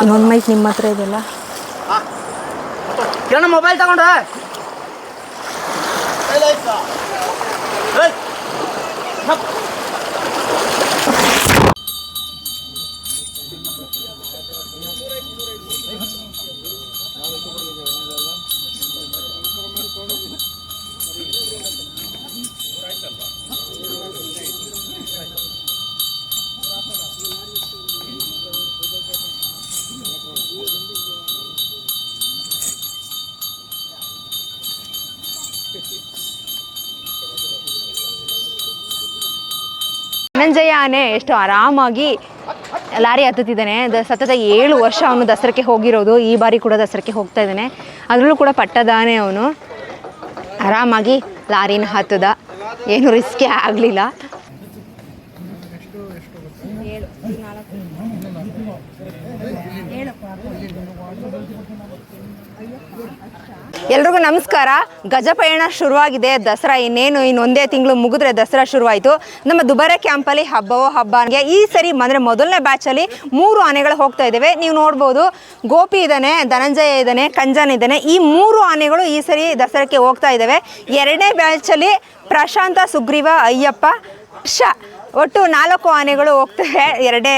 ಇನ್ನೊಂದು ಮೈಕ್ ನಿಮ್ಮ ಹತ್ರ ಇದೆಯಲ್ಲ? ಕಿರಣ ಮೊಬೈಲ್ ತಗೊಂಡ್ರ? ಧನಂಜಯ ಆನೆ ಎಷ್ಟು ಆರಾಮಾಗಿ ಲಾರಿ ಹತ್ತುತ್ತಿದ್ದಾನೆ. ದ ಸತತ ಏಳು ವರ್ಷ ಅವನು ದಸರಕ್ಕೆ ಹೋಗಿರೋದು. ಈ ಬಾರಿ ಕೂಡ ದಸರಕ್ಕೆ ಹೋಗ್ತಾ ಇದ್ದಾನೆ. ಅದರಲ್ಲೂ ಕೂಡ ಪಟ್ಟದಾನೆ ಅವನು. ಆರಾಮಾಗಿ ಲಾರಿನ ಹತ್ತದ. ಏನು ರಿಸ್ಕೇ ಆಗಲಿಲ್ಲ. ಎಲ್ರಿಗೂ ನಮಸ್ಕಾರ. ಗಜಪಯಣ ಶುರುವಾಗಿದೆ. ದಸರಾ ಇನ್ನೇನು, ಇನ್ನೊಂದೇ ತಿಂಗಳು ಮುಗಿದ್ರೆ ದಸರಾ ಶುರುವಾಯಿತು. ನಮ್ಮ ದುಬಾರೆ ಕ್ಯಾಂಪಲ್ಲಿ ಹಬ್ಬವೋ ಹಬ್ಬ ಹಂಗೆ ಈ ಸರಿ ಅಂದರೆ ಮೊದಲನೇ ಬ್ಯಾಚಲ್ಲಿ ಮೂರು ಆನೆಗಳು ಹೋಗ್ತಾ ಇದ್ದಾವೆ ನೀವು ನೋಡ್ಬೋದು, ಗೋಪಿ ಇದ್ದಾನೆ ಧನಂಜಯ ಇದ್ದಾನೆ ಕಂಜನ್ ಇದ್ದಾನೆ ಈ ಮೂರು ಆನೆಗಳು ಈ ಸರಿ ದಸರಾಕ್ಕೆ ಹೋಗ್ತಾ ಇದ್ದಾವೆ ಎರಡನೇ ಬ್ಯಾಚಲ್ಲಿ ಪ್ರಶಾಂತ, ಸುಗ್ರೀವ, ಅಯ್ಯಪ್ಪ, ಶ. ಒಟ್ಟು ನಾಲ್ಕು ಆನೆಗಳು ಹೋಗ್ತವೆ ಎರಡೇ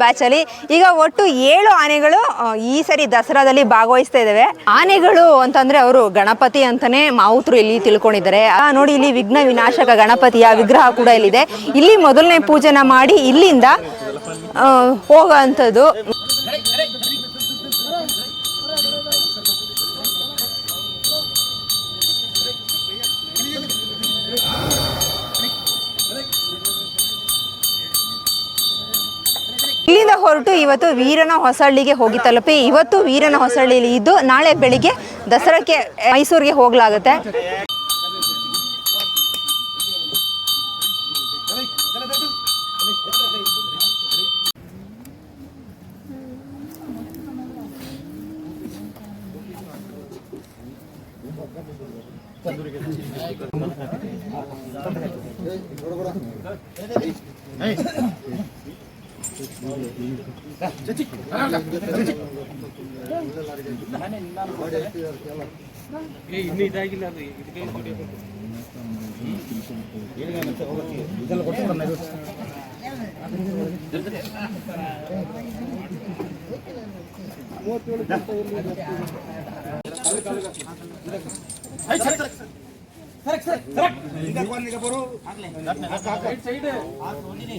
ಬ್ಯಾಚಲ್ಲಿ ಈಗ ಒಟ್ಟು ಏಳು ಆನೆಗಳು ಈ ಸರಿ ದಸರಾದಲ್ಲಿ ಭಾಗವಹಿಸ್ತಾ ಇದ್ದಾವೆ ಆನೆಗಳು ಅಂತಂದ್ರೆ ಅವರು ಗಣಪತಿ ಅಂತಾನೆ ಮಾವುತರು ಇಲ್ಲಿ ತಿಳ್ಕೊಂಡಿದ್ದಾರೆ. ನೋಡಿ ಇಲ್ಲಿ ವಿಘ್ನ ವಿನಾಶಕ ಗಣಪತಿಯ ವಿಗ್ರಹ ಕೂಡ ಇಲ್ಲಿದೆ. ಇಲ್ಲಿ ಮೊದಲನೇ ಪೂಜೆನ ಮಾಡಿ ಇಲ್ಲಿಂದ ಹೋಗೋ ಅಂಥದ್ದು. ಇವತ್ತು ವೀರನ ಹೊಸಳ್ಳಿಗೆ ಹೋಗಿ ತಲುಪಿ ಇವತ್ತು ವೀರನ ಹೊಸಳ್ಳಿಲಿ ಇದ್ದು ನಾಳೆ ಬೆಳಿಗ್ಗೆ ದಸರಾಕ್ಕೆ ಮೈಸೂರಿಗೆ ಹೋಗ್ಲಾಗುತ್ತೆ ಇನ್ನೂ ಇದಾಗಿಲ್ಲ ಅದು ಇದೆಲ್ಲ ಕೊಟ್ಟು ಕರೆಕ್ಟ್ ಸರ್ ಕರೆಕ್ಟ್ ಈಗ ಬರು ಆಗ್ಲೇ ರೈಟ್ ಸೈಡ್ ಆ ಸೋನಿನಿ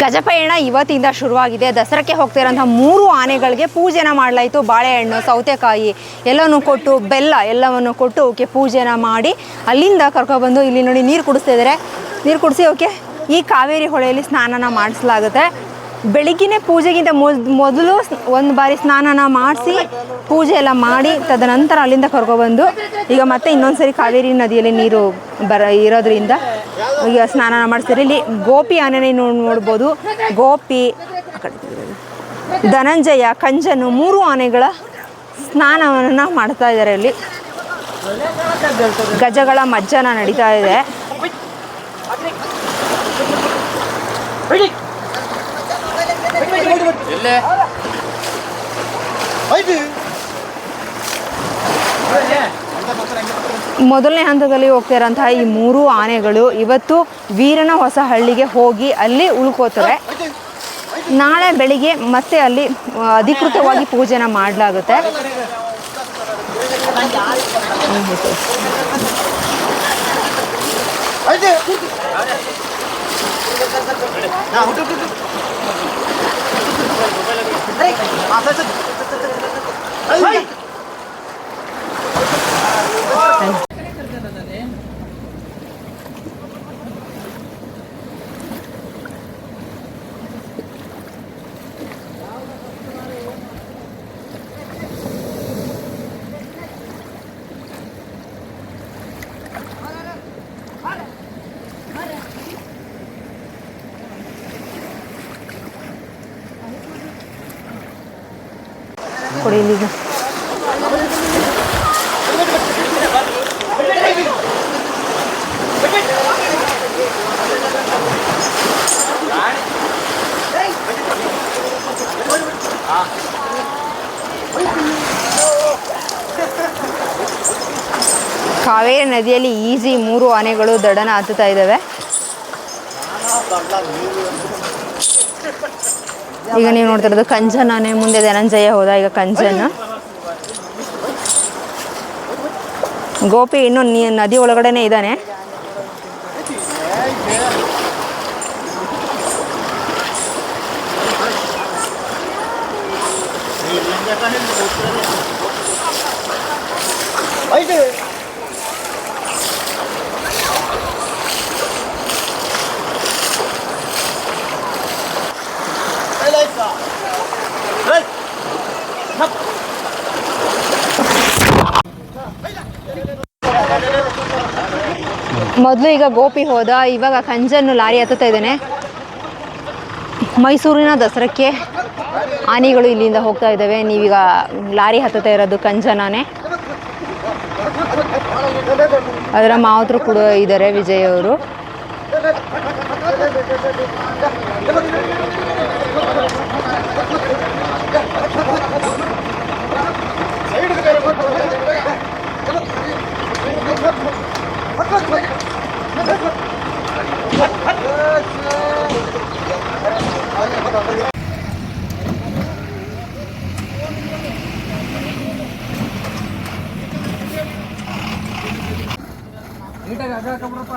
ಗಜಪಯಣ ಇವತ್ತಿಂದ ಶುರುವಾಗಿದೆ. ದಸರಾಕ್ಕೆ ಹೋಗ್ತಾ ಇರೋಂಥ ಮೂರು ಆನೆಗಳಿಗೆ ಪೂಜೆನ ಮಾಡಲಾಯಿತು. ಬಾಳೆಹಣ್ಣು, ಸೌತೆಕಾಯಿ ಎಲ್ಲವನ್ನು ಕೊಟ್ಟು, ಬೆಲ್ಲ ಎಲ್ಲವನ್ನು ಕೊಟ್ಟು ಅವಕ್ಕೆ ಪೂಜೆನ ಮಾಡಿ ಅಲ್ಲಿಂದ ಕರ್ಕೊಬಂದು ಇಲ್ಲಿ ನೋಡಿ ನೀರು ಕುಡಿಸ್ತಾ ಇದ್ದಾರೆ ನೀರು ಕುಡಿಸಿ ಓಕೆ ಈ ಕಾವೇರಿ ಹೊಳೆಯಲ್ಲಿ ಸ್ನಾನನ ಮಾಡಿಸಲಾಗುತ್ತೆ. ಬೆಳಿಗ್ಗೆ ಪೂಜೆಗಿಂತ ಮೊದ್, ಮೊದಲು ಒಂದು ಬಾರಿ ಸ್ನಾನನ ಮಾಡಿಸಿ ಪೂಜೆ ಎಲ್ಲ ಮಾಡಿ ತದನಂತರ ಅಲ್ಲಿಂದ ಕರ್ಕೊಬಂದು ಈಗ ಮತ್ತೆ ಇನ್ನೊಂದು ಸರಿ ಕಾವೇರಿ ನದಿಯಲ್ಲಿ ನೀರು ಬರ, ಇರೋದ್ರಿಂದ ಈಗ ಸ್ನಾನ ಮಾಡಿಸ್ತಾರೆ. ಇಲ್ಲಿ ಗೋಪಿ ಆನೆನೇ ನೋಡ್ಬೋದು. ಗೋಪಿ ಧನಂಜಯ ಕಂಜನು ಮೂರು ಆನೆಗಳ ಸ್ನಾನವನ್ನು ಮಾಡ್ತಾ ಇದ್ದಾರೆ ಇಲ್ಲಿ. ಗಜಗಳ ಮಜ್ಜನ ನಡೀತಾ ಇದೆ. ಎಲ್ಲೇ ಐದು. ಮೊದಲನೇ ಹಂತದಲ್ಲಿ ಹೋಗ್ತಾ ಇರೋಂತಹ ಈ ಮೂರು ಆನೆಗಳು ಇವತ್ತು ವೀರನ ಹೊಸ ಹಳ್ಳಿಗೆ ಹೋಗಿ ಅಲ್ಲಿ ಉಳ್ಕೋತವೆ. ನಾಳೆ ಬೆಳಿಗ್ಗೆ ಮತ್ತೆ ಅಲ್ಲಿ ಅಧಿಕೃತವಾಗಿ ಪೂಜೆನ ಮಾಡಲಾಗುತ್ತೆ. ಕೊಡಿ ಇಲ್ಲಿಗೆ. ಕಾವೇರಿ ನದಿಯಲ್ಲಿ ಈಸಿ ಮೂರು ಆನೆಗಳು ದಡನ ಹತ್ತುತ್ತಾ ಇದ್ದಾವೆ. ಈಗ ನೀವು ನೋಡ್ತಾ ಇರೋದು ಕಂಜನ್ ಆನೆ ಮುಂದೆ ಧನಂಜಯ ಹೋದ ಈಗ ಕಂಜನ. ಗೋಪಿ ಇನ್ನೂ ನೀ ನದಿ ಒಳಗಡೆನೆ ಇದ್ದಾನೆ. ಮೊದಲು ಈಗ ಗೋಪಿ ಹೋದ, ಇವಾಗ ಕಂಜನ್ನು ಲಾರಿ ಹತ್ತುತ್ತಾ ಇದ್ದಾನೆ. ಮೈಸೂರಿನ ದಸರಕ್ಕೆ ಆನೆಗಳು ಇಲ್ಲಿಂದ ಹೋಗ್ತಾ ಇದ್ದಾವೆ. ನೀವೀಗ ಲಾರಿ ಹತ್ತುತ್ತಾ ಇರೋದು ಕಂಜನಾನೆ. ಅದರ ಮಾವತರು ಕೂಡ ಇದ್ದಾರೆ, ವಿಜಯ್ ಅವರು. ನೀಟಾಗಿ ಅಗಾಕಬ್ರಪ್ಪ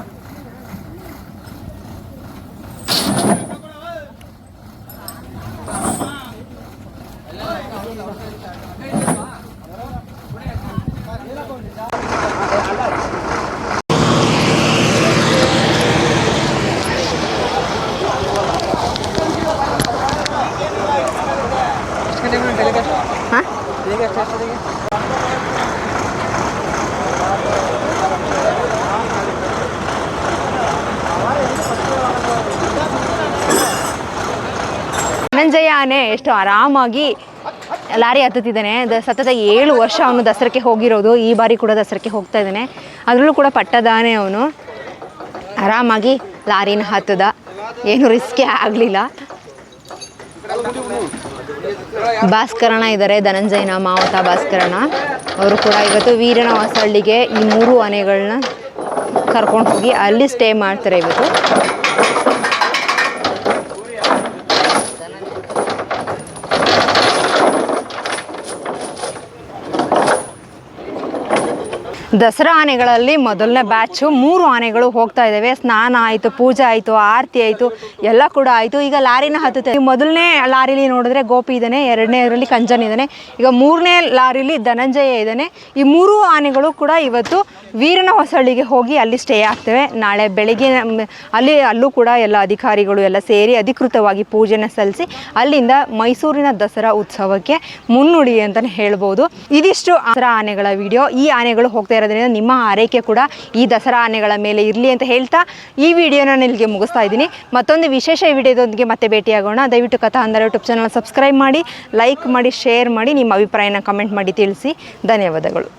ಧನಂಜಯ ಆನೆ ಎಷ್ಟು ಆರಾಮಾಗಿ ಲಾರಿ ಹತ್ತುತ್ತಿದ್ದಾನೆ. ದ ಸತತ ಏಳು ವರ್ಷ ಅವನು ದಸರಕ್ಕೆ ಹೋಗಿರೋದು. ಈ ಬಾರಿ ಕೂಡ ದಸರಕ್ಕೆ ಹೋಗ್ತಾ ಇದ್ದಾನೆ. ಅದರಲ್ಲೂ ಕೂಡ ಪಟ್ಟದಾನೆ ಅವನು. ಆರಾಮಾಗಿ ಲಾರಿನ ಹತ್ತದ. ಏನು ರಿಸ್ಕೇ ಆಗಲಿಲ್ಲ. ಭಾಸ್ಕರಣ ಇದ್ದಾರೆ. ಧನಂಜಯನ ಮಾವತ ಭಾಸ್ಕರಣ ಅವರು ಕೂಡ ಇವತ್ತು ವೀರನ ಹೊಸಳ್ಳಿಗೆ ಈ ಮೂರು ಆನೆಗಳನ್ನ ಕರ್ಕೊಂಡು ಹೋಗಿ ಅಲ್ಲಿ ಸ್ಟೇ ಮಾಡ್ತಾರೆ ಇವತ್ತು. ದಸರಾ ಆನೆಗಳಲ್ಲಿ ಮೊದಲನೇ ಬ್ಯಾಚು ಮೂರು ಆನೆಗಳು ಹೋಗ್ತಾ ಇದ್ದಾವೆ ಸ್ನಾನ ಆಯಿತು, ಪೂಜೆ ಆಯಿತು, ಆರತಿ ಆಯಿತು, ಎಲ್ಲ ಕೂಡ ಆಯಿತು. ಈಗ ಲಾರಿನ ಹತ್ತುತ್ತೆ. ಮೊದಲನೇ ಲಾರಿಲಿ ನೋಡಿದ್ರೆ ಗೋಪಿ ಇದ್ದಾನೆ ಎರಡನೇದರಲ್ಲಿ ಕಂಜನ್ ಇದ್ದಾನೆ, ಈಗ ಮೂರನೇ ಲಾರಿಲಿ ಧನಂಜಯ ಇದ್ದಾನೆ. ಈ ಮೂರು ಆನೆಗಳು ಕೂಡ ಇವತ್ತು ವೀರನ ಹೊಸಳ್ಳಿಗೆ ಹೋಗಿ ಅಲ್ಲಿ ಸ್ಟೇ ಆಗ್ತವೆ. ನಾಳೆ ಬೆಳಿಗ್ಗೆ ಅಲ್ಲಿ, ಅಲ್ಲೂ ಕೂಡ ಎಲ್ಲ ಅಧಿಕಾರಿಗಳು ಎಲ್ಲ ಸೇರಿ ಅಧಿಕೃತವಾಗಿ ಪೂಜೆನ ಸಲ್ಲಿಸಿ ಅಲ್ಲಿಂದ ಮೈಸೂರಿನ ದಸರಾ ಉತ್ಸವಕ್ಕೆ ಮುನ್ನುಡಿ ಅಂತಲೇ ಹೇಳ್ಬೋದು. ಇದಿಷ್ಟು ದಸರಾ ಆನೆಗಳ ವಿಡಿಯೋ ಈ ಆನೆಗಳು ಹೋಗ್ತಾ ಇರೋದ್ರಿಂದ ನಿಮ್ಮ ಆರೈಕೆ ಕೂಡ ಈ ದಸರಾ ಆನೆಗಳ ಮೇಲೆ ಇರಲಿ ಅಂತ ಹೇಳ್ತಾ ಈ ವಿಡಿಯೋನ ನಾನು ಇಲ್ಲಿಗೆ ಮುಗಿಸ್ತಾ ಇದ್ದೀನಿ. ಮತ್ತೊಂದು ವಿಶೇಷ ವಿಡಿಯೋದೊಂದಿಗೆ ಮತ್ತೆ ಭೇಟಿಯಾಗೋಣ. ದಯವಿಟ್ಟು ಕಥಾ ಅಂದರೆ ಯೂಟ್ಯೂಬ್ ಚಾನಲ್ ಸಬ್ಸ್ಕ್ರೈಬ್ ಮಾಡಿ, ಲೈಕ್ ಮಾಡಿ, ಶೇರ್ ಮಾಡಿ, ನಿಮ್ಮ ಅಭಿಪ್ರಾಯನ ಕಮೆಂಟ್ ಮಾಡಿ ತಿಳಿಸಿ. ಧನ್ಯವಾದಗಳು.